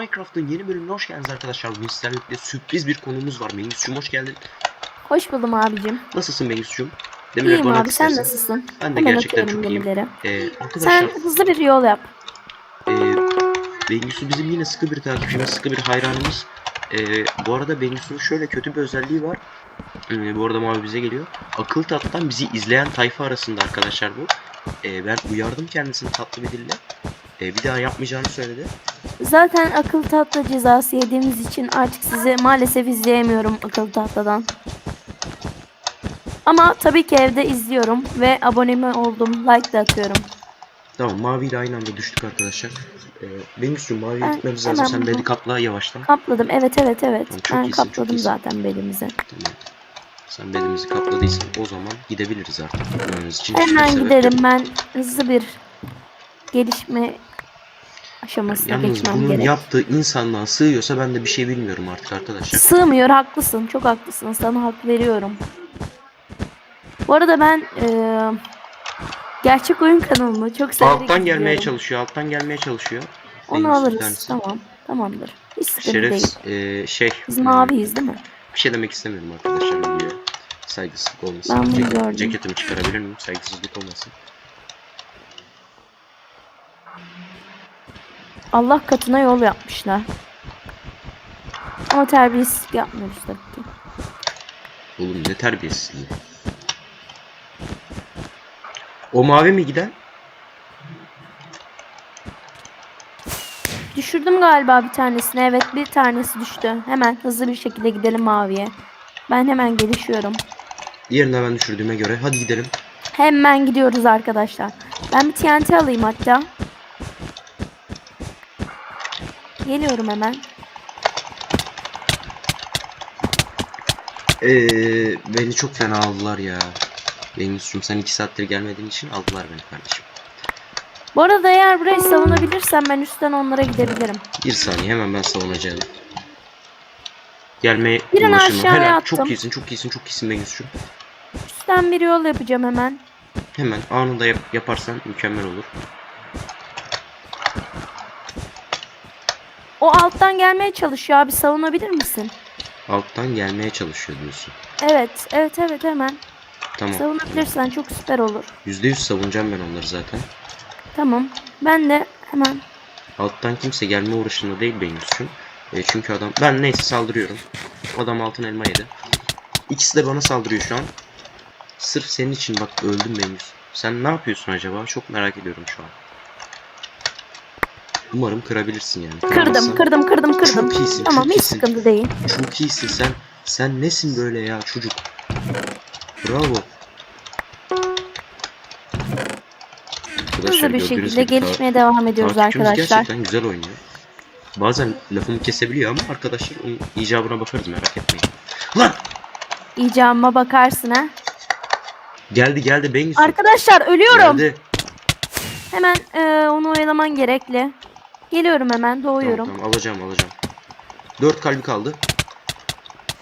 Minecraft'ın yeni bölümüne hoş geldiniz arkadaşlar. Bugün sizlerle birlikte sürpriz bir konumuz var. Bengüs'cüğüm hoş geldin. Hoş buldum abicim. Nasılsın Bengüs'cüğüm? İyiyim bana abi sen nasılsın? Ben de Hemen gerçekten çok iyiyim. demirleri. Ee, arkadaşlar Sen hızlı bir yol yap. e, Bengüs'ü bizim yine sıkı bir takipçimiz, sıkı bir hayranımız. E, bu arada Bengüs'ün şöyle kötü bir özelliği var. E, bu arada mavi bize geliyor. Akıl tattan bizi izleyen tayfa arasında arkadaşlar bu. E, ben uyardım kendisini tatlı bir dille. E, bir daha yapmayacağını söyledi. Zaten akıl tatlı cezası yediğimiz için artık sizi maalesef izleyemiyorum akıl tahtadan. Ama tabii ki evde izliyorum ve aboneme oldum. Like de atıyorum. Tamam mavi ile aynı anda düştük arkadaşlar. Ee, Bengüs'cüğüm maviye Ben gitmemiz lazım. Sen bedi kapla yavaştan. Kapladım. Evet evet evet. Tamam, ben iyisin, kapladım zaten belimizi. Tamam. Sen bedimizi kapladıysan o zaman gidebiliriz artık. Gitmemiz için Hemen giderim. Ben hızlı bir gelişme aşamasına Yalnız geçmem bunun gerek. yaptığı insanlığa sığıyorsa ben de bir şey bilmiyorum artık arkadaşlar. Sığmıyor haklısın çok haklısın sana hak veriyorum. Bu arada ben eee, gerçek oyun kanalını çok severek Alttan gelmeye izliyorum. çalışıyor, alttan gelmeye çalışıyor. Onu bir alırız tanesi. tamam tamamdır. Hiç sıkıntı değil. Şeref e, şey. Biz hmm, maviyiz değil mi? Bir şey demek istemiyorum arkadaşlar videoya. Saygısızlık olmasın. Ben bunu Ceket- gördüm. ceketimi çıkarabilir miyim? Saygısızlık olmasın. Allah katına yol yapmışlar. Ama terbiyesizlik yapmıyoruz tabii ki. Oğlum ne terbiyesizliği. O mavi mi giden? Düşürdüm galiba bir tanesini. Evet bir tanesi düştü. Hemen hızlı bir şekilde gidelim maviye. Ben hemen gelişiyorum. Diğerini ben düşürdüğüme göre hadi gidelim. Hemen gidiyoruz arkadaşlar. Ben bir TNT alayım hatta. Geliyorum hemen. Ee, beni çok fena aldılar ya. Bengüs'cüm sen iki saattir gelmediğin için aldılar beni kardeşim. Bu arada eğer burayı savunabilirsem ben üstten onlara gidebilirim. Bir saniye hemen ben savunacağım. Gelmeye Birini uğraşın. aşağıya Helal. attım. Çok iyisin çok iyisin çok iyisin Bengüs'cüm. Üstten bir yol yapacağım hemen. Hemen anında yap- yaparsan mükemmel olur. O alttan gelmeye çalışıyor abi savunabilir misin? Alttan gelmeye çalışıyor diyorsun. Evet evet evet hemen. Tamam. Savunabilirsen çok süper olur. %100 savunacağım ben onları zaten. Tamam. Ben de hemen Alttan kimse gelme uğraşında değil Bengüs'cüm. E, çünkü adam... Ben neyse saldırıyorum. Adam altın elma yedi. İkisi de bana saldırıyor şu an. Sırf senin için bak öldüm Bengüs. Sen ne yapıyorsun acaba? Çok merak ediyorum şu an. Umarım kırabilirsin yani. kırdım kırdım kırdım kırdım. Çok iyisin, Tamam çok hiç iyisin. sıkıntı değil. Çok iyisin sen. Sen nesin böyle ya çocuk? Bravo. Hızlı bir şekilde gibi ta- gelişmeye devam ediyoruz arkadaşlar. gerçekten güzel oynuyor. Bazen lafımı kesebiliyor ama arkadaşlar onun icabına bakarız merak etmeyin. Lan! İcabıma bakarsın ha. Geldi geldi Bengüsü. Arkadaşlar ölüyorum. Geldi. Hemen e, onu oyalaman gerekli. Geliyorum hemen doğuyorum. Tamam, tamam alacağım alacağım. Dört kalbi kaldı.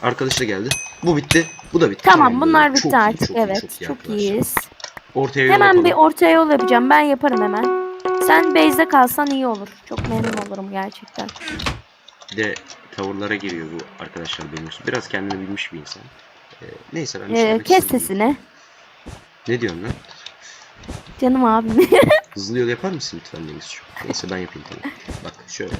Arkadaş da geldi. Bu bitti. Bu da bitti. Tamam, böyle. bunlar bitti Çok iyi, artık. çok iyi, evet çok iyi çok iyiyiz. Ortaya yol Hemen yapalım. bir ortaya yol yapacağım. Ben yaparım hemen. Sen base'de kalsan iyi olur. Çok memnun olurum gerçekten. Bir de tavırlara giriyor bu arkadaşlar Bengüsü. Biraz kendini bilmiş bir insan. Ee, neyse ben Ee, şey demek kes sesini. Ne diyorsun lan? Canım abim. Hızlı yol yapar mısın lütfen Bengüsü? Neyse ben yapayım tamam. Bak şöyle.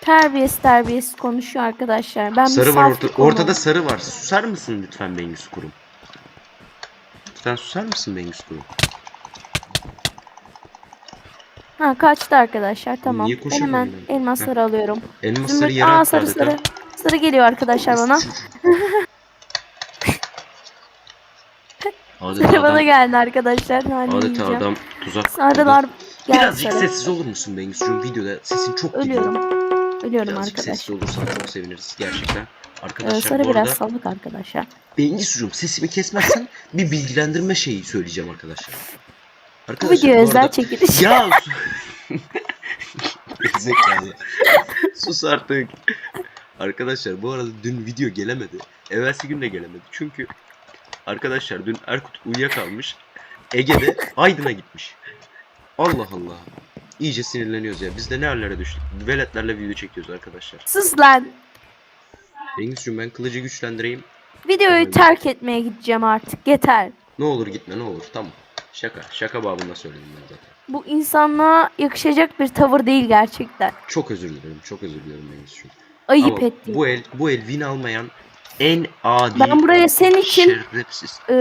terbiyesiz terbiyesiz konuşuyor arkadaşlar. Ben Sarı var orta, konuğum. ortada sarı var. Susar mısın lütfen Bengüs Kurum? Lütfen susar mısın Bengüs Kurum? Ha kaçtı arkadaşlar tamam. Niye Ben hemen ben? elmasları alıyorum. Elmasları Zümrüt aa sarı sarı. Sarı geliyor arkadaşlar bana. Adeta Sarı bana adam, geldi arkadaşlar. Nane adeta yiyeceğim. adam tuzak. Sarılar geldi Birazcık sarı. sessiz olur musun Bengüs'cüğüm? Videoda sesin çok Ölüyorum. gidiyor. Ölüyorum Birazcık arkadaşlar. sessiz olursan çok seviniriz gerçekten. Ee, Arkadaşlar sarı bu biraz arada sallık arkadaşlar. Bengüs'cüğüm sesimi kesmezsen bir bilgilendirme şeyi söyleyeceğim arkadaşlar. Bu video bu özel arada- çekiliş. Ya Zekalı. Sus artık. Arkadaşlar bu arada dün video gelemedi. Evvelsi gün de gelemedi. Çünkü arkadaşlar dün Erkut uyuyakalmış. Ege'de Aydın'a gitmiş. Allah Allah. İyice sinirleniyoruz ya. Biz de ne hallere düştük. Veletlerle video çekiyoruz arkadaşlar. Sus lan. Bengüs'cüğüm ben kılıcı güçlendireyim. Videoyu terk etmeye gideceğim artık. Yeter. Ne olur gitme ne olur. Tamam. Şaka. Şaka babında söyledim ben zaten. Bu insanlığa yakışacak bir tavır değil gerçekten. Çok özür dilerim. Çok özür dilerim Bengüs'cüğüm. Ayıp Ama ettim. bu el bu el win almayan en adi Ben buraya senin için şerefsiz. Ha?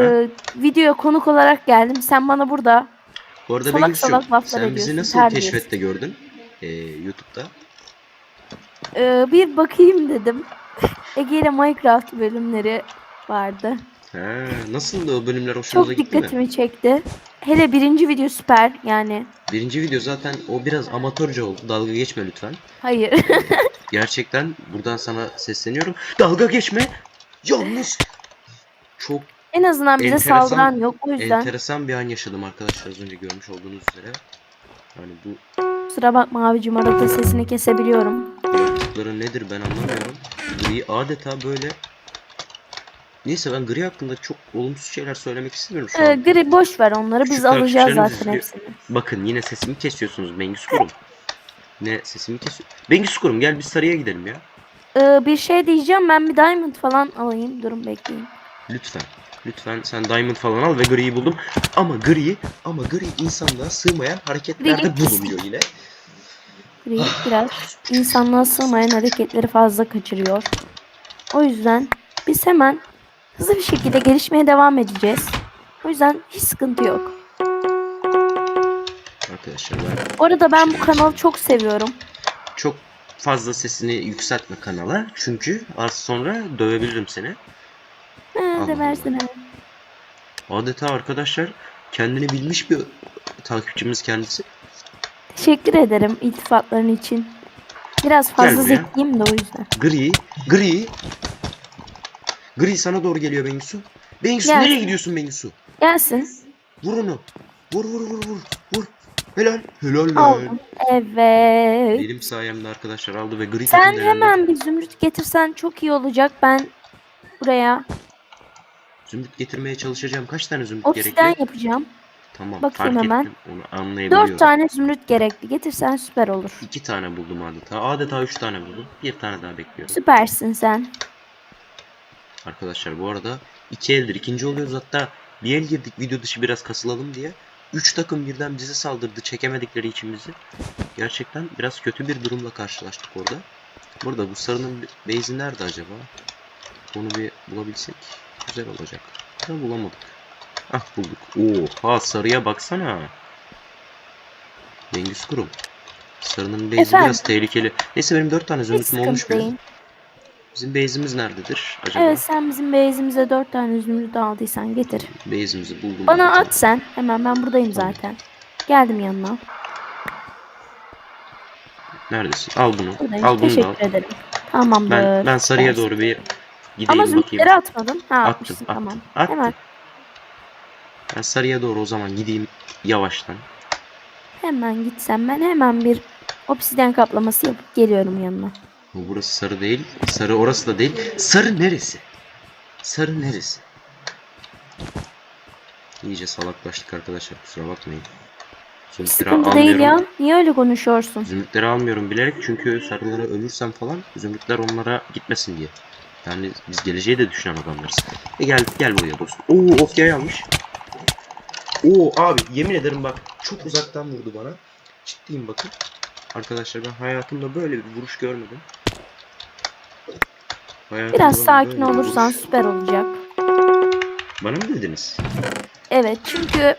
videoya konuk olarak geldim. Sen bana burada Bu arada salak Bengüs'cüğüm salak laflar sen bizi ediyorsun, nasıl terbiyesiz. keşfette gördün? Ee, YouTube'da. e, bir bakayım dedim. Ege ile Minecraft bölümleri vardı. Ha, nasıldı o bölümler Çok hoşunuza gitti mi? dikkatimi çekti. Hele birinci video süper yani. Birinci video zaten o biraz amatörce oldu. Dalga geçme lütfen. Hayır. Gerçekten buradan sana sesleniyorum. Dalga geçme. Yalnız çok en azından bize Enteresan- saldıran yok. O yüzden enteresan bir an yaşadım arkadaşlar az önce görmüş olduğunuz üzere. Yani bu kusura bakma abicim arada sesini kesebiliyorum. yaptıkları nedir ben anlamıyorum. Gri adeta böyle Neyse ben Gri hakkında çok olumsuz şeyler söylemek istemiyorum şu Ee, an. gri boş ver onları biz Küçük alacağız takipçilerimiz zaten izliyor. hepsini. Bakın yine sesimi kesiyorsunuz Bengüs Kurum. Ne sesimi kesiyor. Bengüs Kurum gel biz sarıya gidelim ya. Ee, bir şey diyeceğim ben bir diamond falan alayım. Durun bekleyin. Lütfen. Lütfen sen diamond falan al ve griyi buldum. Ama gri ama gri insanlığa sığmayan hareketlerde Gri bulunuyor yine. Gri biraz insanlığa sığmayan hareketleri fazla kaçırıyor. O yüzden biz hemen hızlı bir şekilde gelişmeye devam edeceğiz. O yüzden hiç sıkıntı yok. Arkadaşlar ben Bu arada ben bu kanalı çok seviyorum. çok fazla sesini yükseltme kanala. Çünkü az sonra dövebilirim seni. De versene. Adeta arkadaşlar kendini bilmiş bir takipçimiz kendisi. Teşekkür ederim iltifatların için. Biraz fazla buraya. zekiyim de o yüzden. Gri, gri. Gri sana doğru geliyor Bengisu. Bengisu Gelsin. nereye gidiyorsun Bengisu? Gelsin. Vur onu. Vur vur vur vur. Vur. Helal. Helal lan. Aldım. Evet. Benim sayemde arkadaşlar aldı ve gri Sen takım hemen bir zümrüt getirsen çok iyi olacak. Ben buraya Zümrüt getirmeye çalışacağım. Kaç tane zümrüt obsidian gerekiyor? yapacağım. Tamam bakayım fark hemen. ettim. Onu anlayabiliyorum. Dört tane zümrüt gerekli. Getirsen süper olur. İki tane buldum adeta. Adeta üç tane buldum. Bir tane daha bekliyorum. Süpersin sen. Arkadaşlar bu arada iki eldir. ikinci oluyoruz hatta bir el girdik video dışı biraz kasılalım diye. Üç takım birden bize saldırdı çekemedikleri için bizi. Gerçekten biraz kötü bir durumla karşılaştık orada. Burada bu sarının base'i nerede acaba? Onu bir bulabilsek güzel olacak. Ama bulamadık. Ah bulduk. Oha sarıya baksana. Bengüs kurum. Sarının base'i biraz tehlikeli. Neyse benim dört tane zümrütüm olmuş değil. Bizim base'imiz nerededir acaba? Evet sen bizim base'imize dört tane zümrüt aldıysan getir. Base'imizi buldum. Bana zaten. at sen. Hemen ben buradayım zaten. Geldim yanına. Neredesin? Al bunu. Buradayım. Al bunu da al. Teşekkür ederim. Tamamdır. Ben, ben sarıya Süpersin. doğru bir gideyim Ama bakayım. zümrütleri atmadın. Ha Attım, atmışsın attım, tamam. attım. Hemen Ben sarıya doğru o zaman gideyim yavaştan. hemen gitsem ben hemen bir obsidyen kaplaması yapıp geliyorum yanına. Bu burası sarı değil. Sarı orası da değil. Sarı neresi? Sarı neresi? İyice salaklaştık arkadaşlar kusura bakmayın. Zümrütleri Sıkıntı değil ya. Niye öyle konuşuyorsun? Zümrütleri almıyorum bilerek çünkü sarılara ölürsem falan zümrütler onlara gitmesin diye. Yani biz geleceği de düşünen adamlarız. E gel gel buraya dostum. Oo Ofya'yı almış. Oo abi yemin ederim bak çok uzaktan vurdu bana. Ciddiyim bakın. Arkadaşlar ben hayatımda böyle bir vuruş görmedim. Hayatımda Biraz sakin böyle olursan süper olacak. Bana mı dediniz? Evet çünkü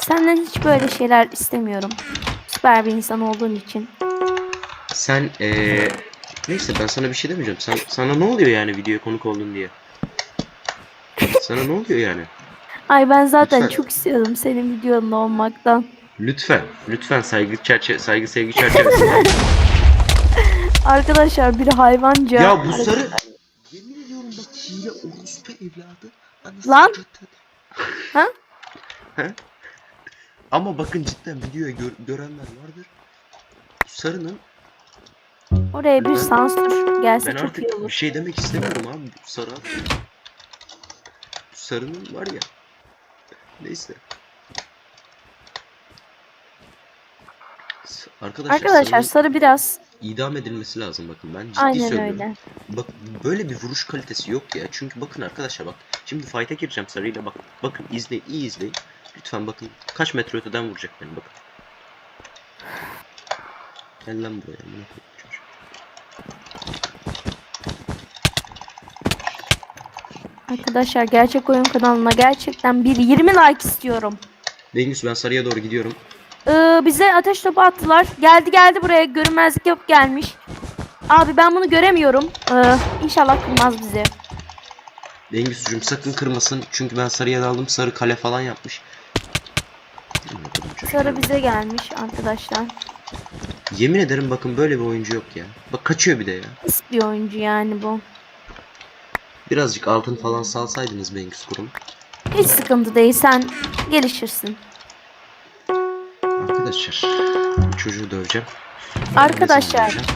senden hiç böyle şeyler istemiyorum. Süper bir insan olduğun için. Sen eee neyse ben sana bir şey demeyeceğim. Sen sana ne oluyor yani videoya konuk oldun diye? Sana ne oluyor yani? Ay ben zaten Lütfen. çok istiyordum senin videonda olmaktan. Lütfen, lütfen saygı çerçe saygı sevgi çerçevesinde. Arkadaşlar bir hayvanca. ya bu sarı Orospu evladı. Anasını Lan. götürdü. Ha? He? Ama bakın cidden videoya gör- görenler vardır. Sarının Oraya bir sansür gelse ben çok iyi artık bir şey demek istemiyorum abi. Sarı sarının var ya. Neyse. S- Arkadaşlar, Arkadaşlar sarının- sarı biraz idam edilmesi lazım bakın ben ciddi aynen söylüyorum. öyle. Bak böyle bir vuruş kalitesi yok ya. Çünkü bakın arkadaşlar bak. Şimdi fight'a gireceğim sarıyla bak. Bakın izleyin iyi izleyin. Lütfen bakın kaç metre öteden vuracak beni bakın. Gel lan buraya. çocuğu. Arkadaşlar gerçek oyun kanalına gerçekten bir 20 like istiyorum. Bengüs ben sarıya doğru gidiyorum. Ee, bize ateş topu attılar. Geldi geldi buraya görünmezlik yapıp gelmiş. Abi ben bunu göremiyorum. Ee, inşallah kırmaz bizi. Bengüs'cüğüm sakın kırmasın. Çünkü ben sarıya daldım. Sarı kale falan yapmış. Sarı bize gelmiş arkadaşlar. Yemin ederim bakın böyle bir oyuncu yok ya. Bak kaçıyor bir de ya. Pis bir oyuncu yani bu. Birazcık altın falan salsaydınız Bengüs kurum. Hiç sıkıntı değil sen gelişirsin. Arkadaşlar bu çocuğu döveceğim. Arkadaşlar Döveceğim.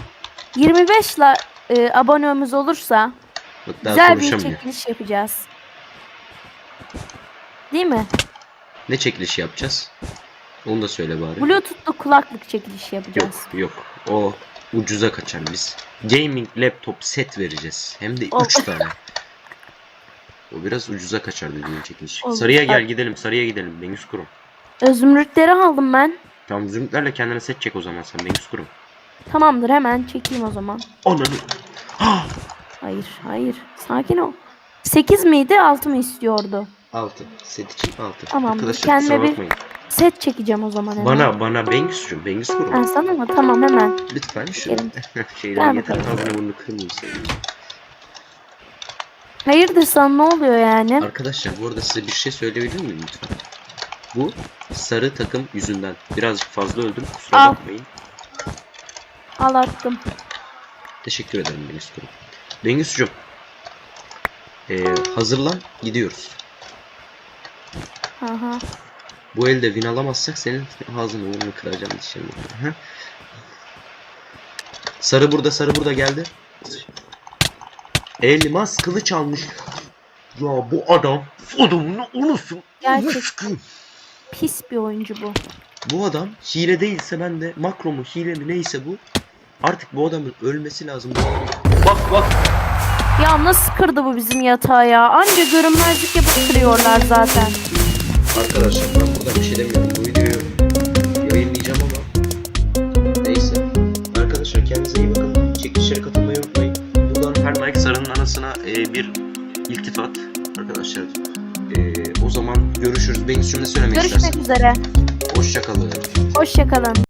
25 la e, abonemiz olursa Bak güzel bir çekiliş yapacağız. Değil mi? Ne çekilişi yapacağız? Onu da söyle bari. Bluetooth'lu kulaklık çekilişi yapacağız. Yok yok. O ucuza kaçar biz. Gaming laptop set vereceğiz. Hem de Ol- 3 tane. O biraz ucuza kaçar dediğim çekiliş. Sarıya gel gidelim. Sarıya gidelim. Bengüs kurum. E, Zümrütleri aldım ben. Tamam zümrütlerle kendine set çek o zaman sen Bengüs kurum. Tamamdır hemen çekeyim o zaman. Ananı. Hayır hayır sakin ol. 8 miydi 6 mı istiyordu? 6. Set için 6. Tamam, Arkadaşlar kendime bir- bakmayın. Set çekeceğim o zaman hemen. Bana bana Bengüs'cüm. Bengüs kurum. Ha, sana mı? Tamam hemen. Lütfen şu şeyden yeter ağzını burnunu kırmayayım seni. Hayırdır sana ne oluyor yani? Arkadaşlar bu arada size bir şey söyleyebilir miyim lütfen? Bu sarı takım yüzünden birazcık fazla öldüm. Kusura Al. bakmayın. Al attım. Teşekkür ederim Kurum. Bengüs'cüm. Ee, hazırlan gidiyoruz. Aha. Bu elde win alamazsak senin ağzını burnunu kıracağım dişlerini. Sarı burada sarı burada geldi. Elmas kılıç almış. Ya bu adam adamını unusun. Gerçek. Pis bir oyuncu bu. Bu adam hile değilse ben de makro mu hile mi neyse bu. Artık bu adamın ölmesi lazım. Bak bak. Ya nasıl kırdı bu bizim yatağı ya? Anca görünmezlik yapıp kırıyorlar zaten. Arkadaşlar ben burada bir şey demiyorum. Bu videoyu yayınlayacağım ama neyse. Arkadaşlar kendinize iyi bakın. Çekilişlere katılmayı unutmayın. Buradan her like sarının anasına e, bir iltifat arkadaşlar. E, o zaman görüşürüz. Bengüs'cüğüm ne söylemek Görüşmek istersin? üzere. Hoşçakalın. Hoşçakalın.